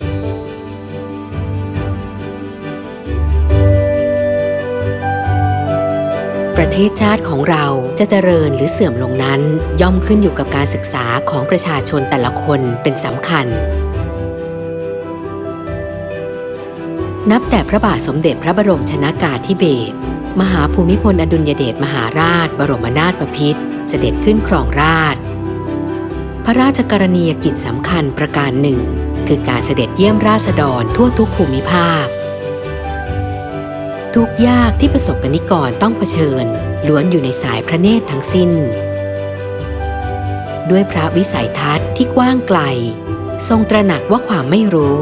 ประเทศชาติของเราจะเจริญหรือเสื่อมลงนั้น ย่อมขึ้นอยู่กับการศึกษาของประชาชนแต่ละคนเป็นสำคัญ นับแต่พระบาทสมเด็จพระบรมชนากาธิเบศรมหาภูมิพลอดุลยเดชมหาราช บรมนาถบพิตรเสด็จขึ้นครองราช พระราชกรณียกิจสำคัญประการหนึ่ง คือการเสด็จเยี่ยมราษฎรทั่วทุกภูมิภาค ทุกยากที่ประสบกนิกรต้องเผชิญ ล้วนอยู่ในสายพระเนตรทั้งสิ้น ด้วยพระวิสัยทัศน์ที่กว้างไกล ทรงตระหนักว่าความไม่รู้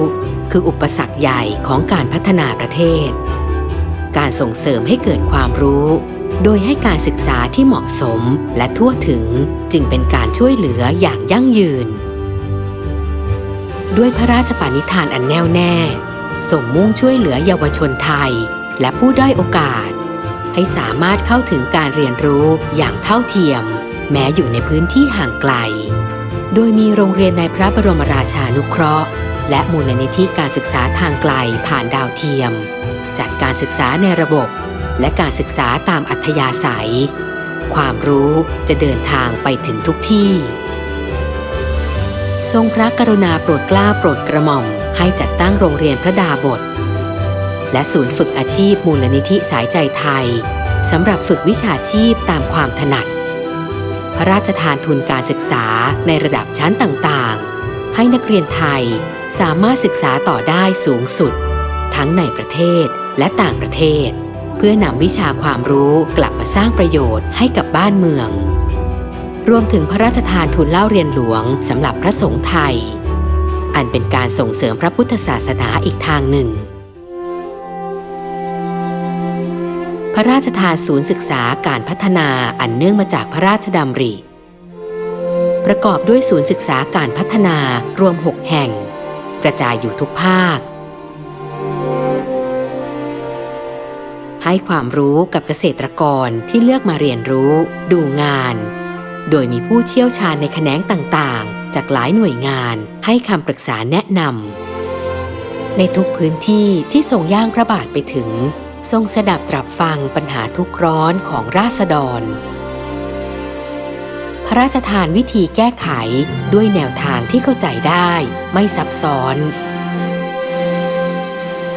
คืออุปสรรคใหญ่ของการพัฒนาประเทศ การส่งเสริมให้เกิดความรู้โดยให้การศึกษาที่เหมาะสมและทั่วถึงจึงเป็นการช่วยเหลืออย่างยั่งยืน ด้วยพระราชปณิธานอันแน่วแน่ ส่งมุ่งช่วยเหลือเยาวชนไทย และผู้ด้อยโอกาส ให้สามารถเข้าถึงการเรียนรู้อย่างเท่าเทียม แม้อยู่ในพื้นที่ห่างไกล โดยมีโรงเรียนในพระบรมราชานุเคราะห์ และมูลนิธิการศึกษาทางไกลผ่านดาวเทียม จัดการศึกษาในระบบ และการศึกษาตามอัธยาศัย ความรู้จะเดินทางไปถึงทุกที่ ทรงพระกรุณาโปรดกล้าโปรดกระหม่อม ให้จัดตั้งโรงเรียนพระดาบท และศูนย์ฝึกอาชีพมูลนิธิสายใจไทยสำหรับฝึกวิชาชีพตามความถนัด พระราชทานทุนการศึกษาในระดับชั้นต่างๆ ให้นักเรียนไทยสามารถศึกษาต่อได้สูงสุด ทั้งในประเทศและต่างประเทศ เพื่อนำวิชาความรู้กลับมาสร้างประโยชน์ให้กับบ้านเมือง รวมถึงพระราชทานทุนเล่าเรียนหลวงสำหรับพระสงฆ์ไทย อันเป็นการส่งเสริมพระพุทธศาสนาอีกทางหนึ่ง พระราชทานศูนย์ศึกษาการพัฒนาอันเนื่องมาจากพระราชดำริ ประกอบด้วยศูนย์ศึกษาการพัฒนารวม 6 แห่ง กระจายอยู่ทุกภาคให้ความรู้กับเกษตรกรที่เลือกมาเรียนรู้ ดูงาน โดยมีผู้เชี่ยวชาญในแขนงต่างๆ จากหลายหน่วยงานให้คำปรึกษาแนะนำในทุกพื้นที่ที่ทรงย่างพระบาทไปถึง ทรงสดับตรับฟังปัญหาทุกร้อนของราษฎร พระราชทานวิธีแก้ไขด้วยแนวทางที่เข้าใจได้ไม่ซับซ้อน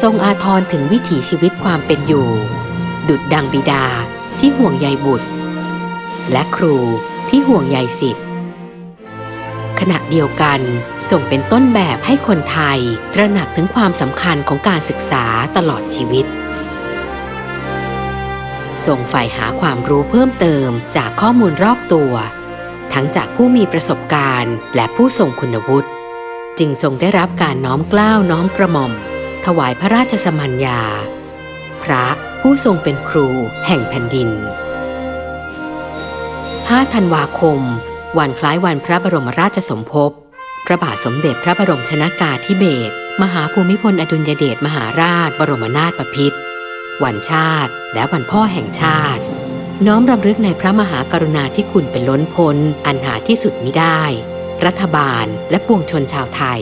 ทรงอาทรถึงวิถีชีวิตความเป็นอยู่ ดุดดังบิดาที่ห่วงใยบุตร และครู ที่ห่วงใยสิทธิ์ขณะเดียวกันส่งเป็นต้นแบบให้คนไทย ตระหนักถึงความสำคัญของการศึกษาตลอดชีวิต ส่งใฝ่หาความรู้เพิ่มเติมจากข้อมูลรอบตัว ทั้งจากผู้มีประสบการณ์ และผู้ทรงคุณวุฒิ จึงทรงได้รับการน้อมเกล้าวน้อมกระหม่อม ถวายพระราชสมัญญา พระผู้ทรงเป็นครูแห่งแผ่นดิน 5 ธันวาคม วันคล้ายวันพระบรมราชสมภพ พระบาทสมเด็จพระบรมชนากาธิเบศร มหาภูมิพลอดุลยเดชมหาราช บรมนาถบพิตร วันชาติ และวันพ่อแห่งชาติ น้อมรำลึกในพระมหากรุณาธิคุณเป็นล้นพ้น อันหาที่สุดมิได้ รัฐบาลและปวงชนชาวไทย